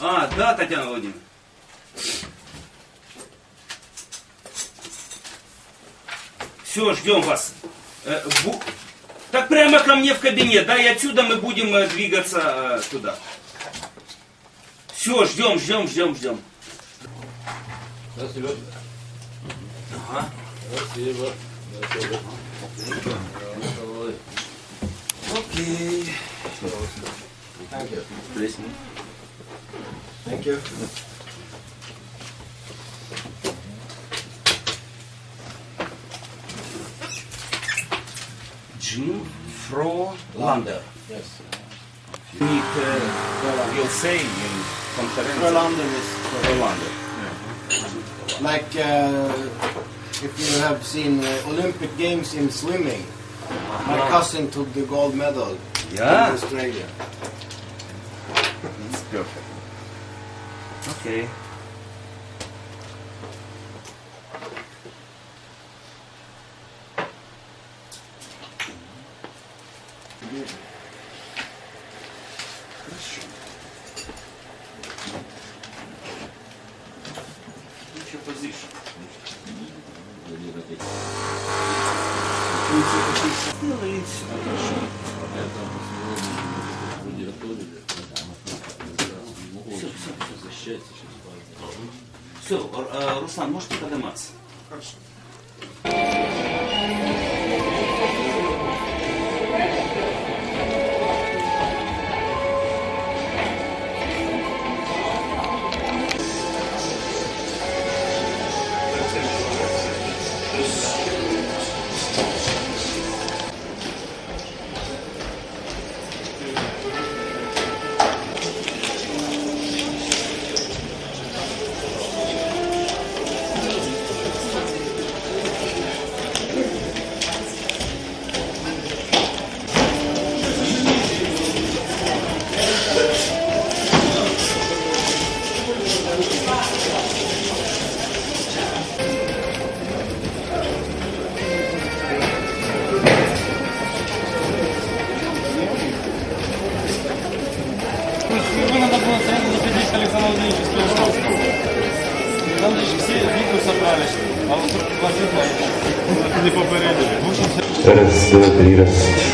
А, да, Татьяна Владимировна. Все, ждем вас. Э, бу- Так прямо ко мне в кабинет, да, и отсюда мы будем э, двигаться э, туда. Все, ждем, ждем, ждем, ждем. Спасибо. Ага. Спасибо. Спасибо. Окей. Thank you. Thank you. Jim Fro Lander. Yes. It uh, will say in conference. Frölander is Frölander. like uh, if you have seen uh, Olympic Games in swimming. My cousin took the gold medal Yeah. in Australia. It's perfect. Okay. Хорошо. Еще. Сделай все хорошо. Все, все, все. Все, э, Руслан, можете подниматься. Вы все три, раз.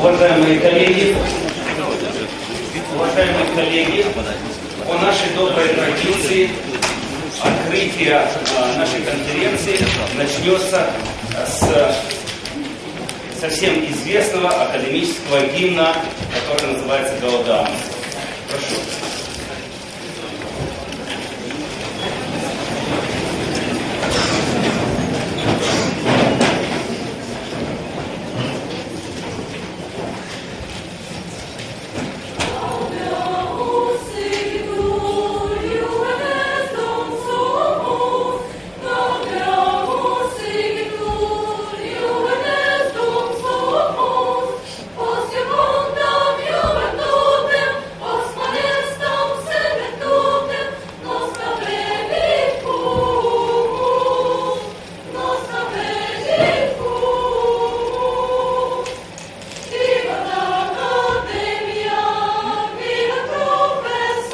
Уважаемые коллеги, уважаемые коллеги, по нашей доброй традиции открытие э, нашей конференции начнется с совсем известного академического гимна, который называется «Гаудамус». Прошу.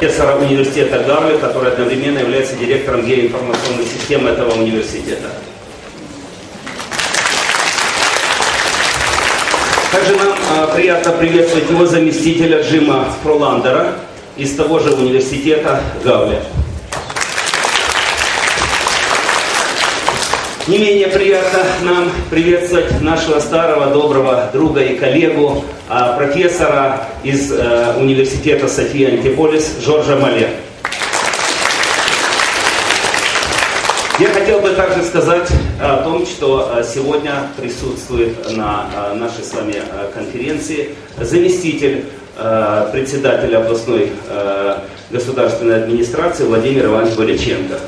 профессора университета Гарви, который одновременно является директором геоинформационной системы этого университета. Также нам а, приятно приветствовать его заместителя Джима Проландера из того же университета Гавля. Не менее приятно нам приветствовать нашего старого доброго друга и коллегу, а, профессора из э, университета София Антиполис Жоржа Мале. Я хотел бы также сказать о том, что э, сегодня присутствует на э, нашей с вами конференции заместитель председателя областной государственной администрации Владимир Иванович Боряченко.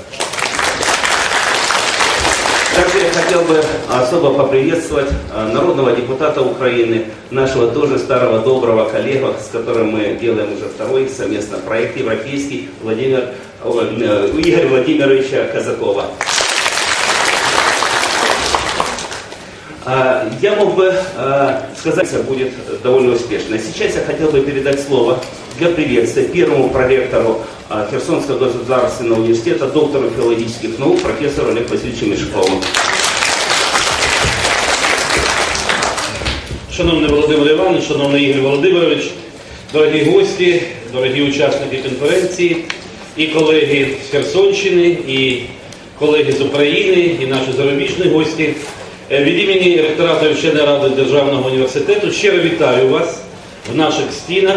Также я хотел бы особо поприветствовать э, народного депутата Украины, нашего тоже старого доброго коллегу, с которым мы делаем уже второй совместно проект европейский, Владимир, э, Игоря Владимировича Казакова. А, Я мог бы э, сказать, что будет довольно успешно. Сейчас я хотел бы передать слово для приветствия первому проректору э, Херсонского государственного университета, доктору филологических наук, профессору Олегу Васильевичу Мешкову. Шановний Володимир Іванович, шановний Ігор Володимирович, дорогі гості, дорогі учасники конференції, і колеги з Херсонщини, і колеги з України, і наші зарубіжні гості. Е, Від імені ректорату Вченої ради Державного університету щиро вітаю вас в наших стінах.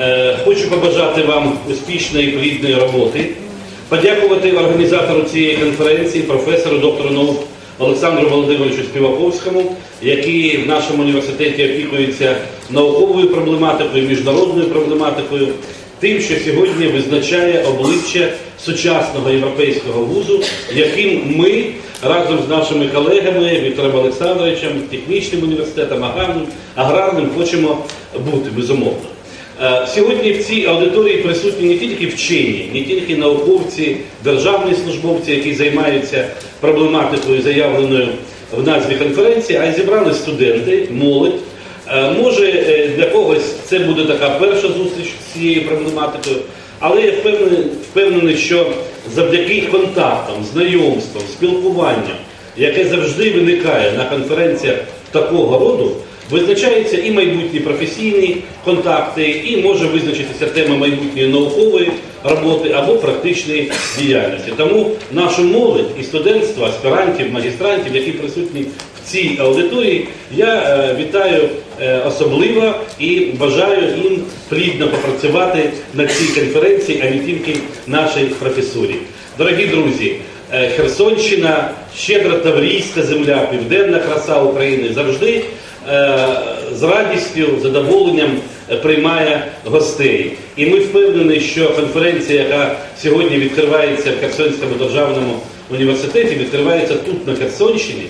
Е, Хочу побажати вам успішної і плідної роботи, подякувати організатору цієї конференції, професору, доктору наук Олександру Володимировичу Співаковському, який в нашому університеті опікується науковою проблематикою, міжнародною проблематикою, тим, що сьогодні визначає обличчя сучасного європейського вузу, яким ми разом з нашими колегами Віктором Олександровичем, технічним університетом, аграрним, аграрним хочемо бути безумовно. Е, Сьогодні в цій аудиторії присутні не тільки вчені, не тільки науковці, державні службовці, які займаються проблематикою, заявленою в назві конференції, а й зібрали студенти, молодь. Е, Може, е, для когось це буде така перша зустріч з цією проблематикою, але я впевнений, впевнений, що завдяки контактам, знайомствам, спілкуванням, яке завжди виникає на конференціях такого роду, Визначаються і майбутні професійні контакти, і може визначитися тема майбутньої наукової роботи або практичної діяльності. Тому нашу молодь і студентство, аспірантів, магістрантів, які присутні в цій аудиторії, я е, вітаю особливо і бажаю їм плідно попрацювати на цій конференції, а не тільки нашій професурі. Дорогі друзі, е, Херсонщина, щедра таврійська земля, південна краса України завжди е, з радістю, задоволенням е, приймає гостей. І ми впевнені, що конференція, яка сьогодні відкривається в Херсонському державному університеті, відкривається тут на Херсонщині.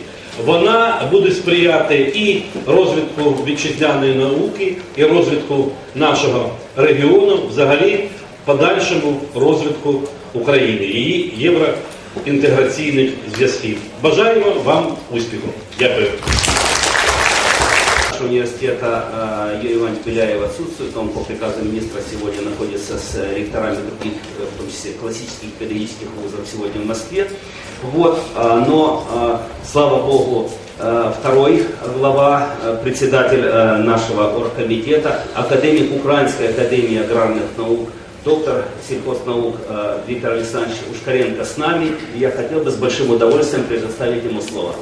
Вона буде сприяти і розвитку вітчизняної науки, і розвитку нашого регіону, взагалі подальшому розвитку України, її євроінтеграційних зв'язків. Бажаємо вам успіху. Дякую. Нашего университета э, Юрий Иванович Беляев отсутствует, он по приказу министра сегодня находится с э, ректорами других, э, в том числе классических педагогических вузов сегодня в Москве. Вот, э, но, э, слава богу, э, второй глава, э, председатель э, нашего оргкомитета, академик Украинской академии аграрных наук, доктор сельхознаук э, Виктор Александрович Ушкаренко с нами. И я хотел бы с большим удовольствием предоставить ему слово.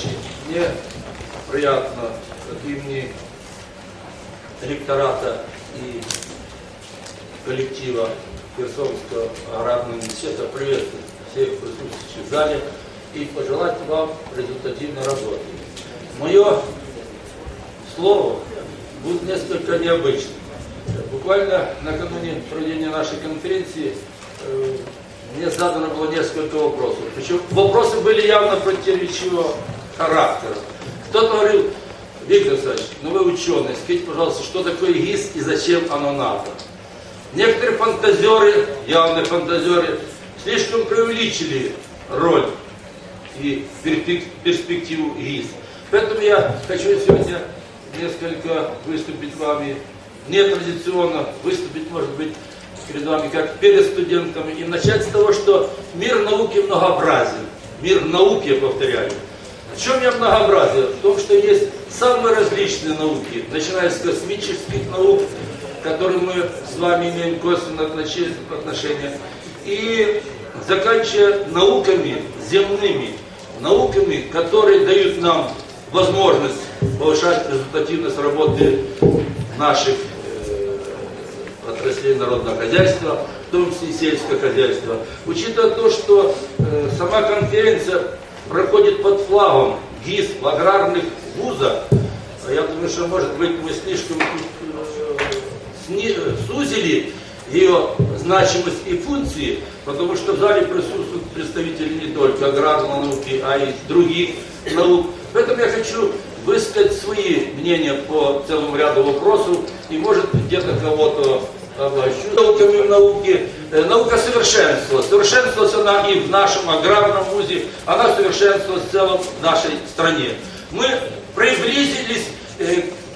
Товарищи, мне приятно от имени ректората и коллектива Херсонского аграрного университета приветствовать всех присутствующих в зале и пожелать вам результативной работы. Мое слово будет несколько необычным. Буквально накануне проведения нашей конференции э, мне задано было несколько вопросов. Причем вопросы были явно противоречивого характера. Кто-то говорил, Виктор Александрович, ну вы ученый, скажите, пожалуйста, что такое ГИС и зачем оно надо? Некоторые фантазеры, явные фантазеры, слишком преувеличили роль и перспек- перспективу ГИС. Поэтому я хочу сегодня несколько выступить вами нетрадиционно, выступить, может быть, перед вами как перед студентами и начать с того, что мир науки многообразен. Мир науки, я повторяю, Чем я многообразие? В том, что есть самые различные науки, начиная с космических наук, к которым мы с вами имеем косвенное отношение, и заканчивая науками земными, науками, которые дают нам возможность повышать результативность работы наших э, отраслей народного хозяйства, в том числе и сельское хозяйство. Учитывая то, что э, сама конференция проходит под флагом ГИС в аграрных вузах, я думаю, что, может быть, мы слишком э, сузили ее значимость и функции, потому что в зале присутствуют представители не только аграрной науки, а и других наук. Поэтому я хочу высказать свои мнения по целому ряду вопросов и, может, где-то кого-то обращу. Науками в науке. Э, наука совершенства. Совершенствовалась она и в нашем аграрном вузе, она совершенствовалась в целом в нашей стране. Мы приблизились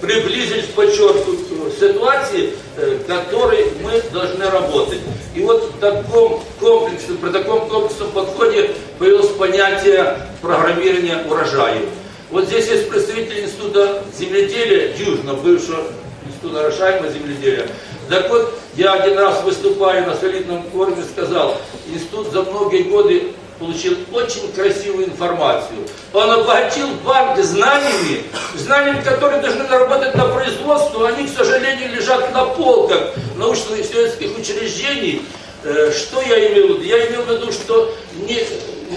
приблизились, подчеркиваю, к ситуации, в которой мы должны работать. И вот в таком комплексном, при таком комплексном подходе появилось понятие программирования урожая. Вот здесь есть представитель Института земледелия Южно, бывшего Института орошаемого земледелия. Так вот, я один раз выступая на солидном форуме сказал, институт за многие годы получил очень красивую информацию. Он обогатил банк знаниями, знаниями, которые должны наработать на производство, они, к сожалению, лежат на полках научно-исследовательских учреждений. Э, что я имел в виду? Я имел в виду, что не,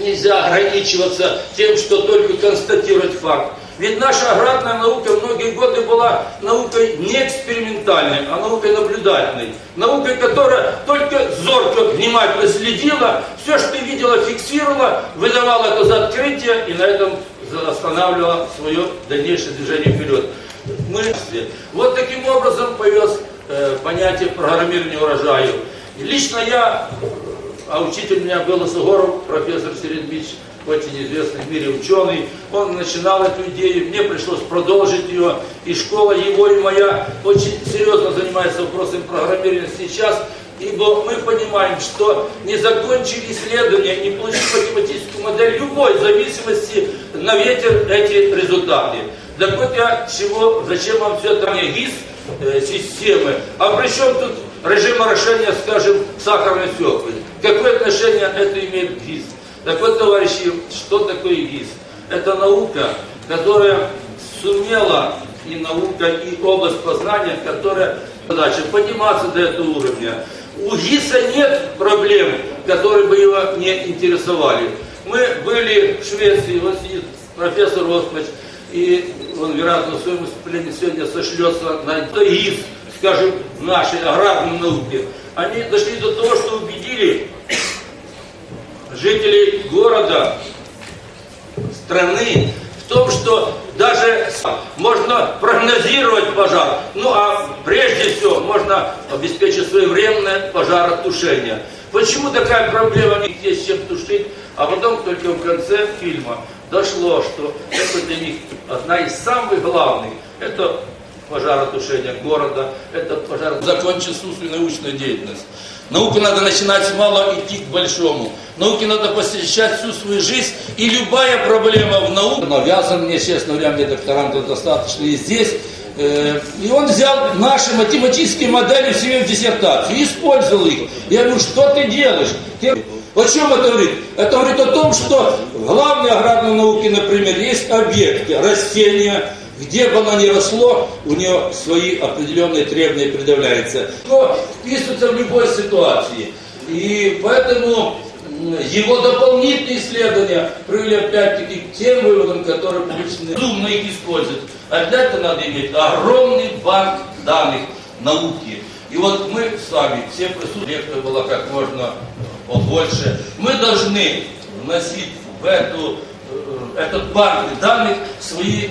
нельзя ограничиваться тем, что только констатировать факт. Ведь наша аграрная наука многие годы была наукой не экспериментальной, а наукой наблюдательной. Наукой, которая только зорко, внимательно следила, все, что видела, фиксировала, выдавала это за открытие и на этом останавливала свое дальнейшее движение вперед. Мы, вот таким образом появилось э, понятие программирования урожая. И лично я, а учитель у меня был Сугоров, профессор Середмич, очень известный в мире ученый, он начинал эту идею, мне пришлось продолжить ее, и школа его и моя очень серьезно занимается вопросом программирования сейчас, ибо мы понимаем, что не закончили исследования, не получили математическую модель любой зависимости на ветер эти результаты. Так вот я чего, зачем вам все это ГИС э, системы, а при чем тут режим орошения, скажем, сахарной свеклы? Какое отношение это имеет к ГИС? Так вот, товарищи, что такое ГИС? Это наука, которая сумела, и наука, и область познания, которая задача подниматься до этого уровня. У ГИСа нет проблем, которые бы его не интересовали. Мы были в Швеции, вот сидит профессор Росмач, и он, вероятно, в своем выступлении сегодня сошлется на ГИС, скажем, нашей аграрной науке. Они дошли до того, что убедили жителей города, страны в том, что даже можно прогнозировать пожар, ну а прежде всего можно обеспечить своевременное пожаротушение. Почему такая проблема, не есть чем тушить, а потом только в конце фильма дошло, что это для них одна из самых главных, это пожаротушение города, это пожар... Закончить свою научную деятельность. Науку надо начинать с малого и идти к большому. Науке надо посвящать всю свою жизнь, и любая проблема в науке... Навязан мне, честно говоря, мне докторантов достаточно и здесь. Э, и он взял наши математические модели в себе в диссертацию и использовал их. Я говорю, что ты делаешь? Ты... О чем это говорит? Это говорит о том, что в главной аграрной науке, например, есть объекты, растения, где бы оно ни росло, у него свои определенные требования предъявляются. Но вписывается в любой ситуации. И поэтому его дополнительные исследования привели опять-таки к тем выводам, которые публичны. Разумно их использовать. А для этого надо иметь огромный банк данных науки. И вот мы с вами, все присутствующие, было как можно побольше, мы должны вносить в эту этот банк данных свои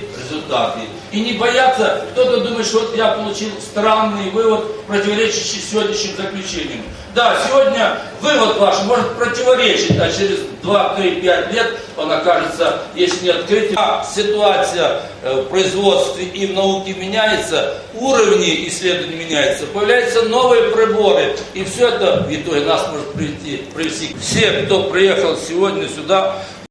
результаты. И не бояться, кто-то думает, что вот я получил странный вывод, противоречащий сегодняшним заключениям. Да, сегодня вывод ваш может противоречить, а через 2, 3, 5 лет он окажется, если не открытием. А ситуация э, в производстве и в науке меняется, уровни исследований меняются, появляются новые приборы, и все это в итоге нас может привести, привести. Все, кто приехал сегодня сюда,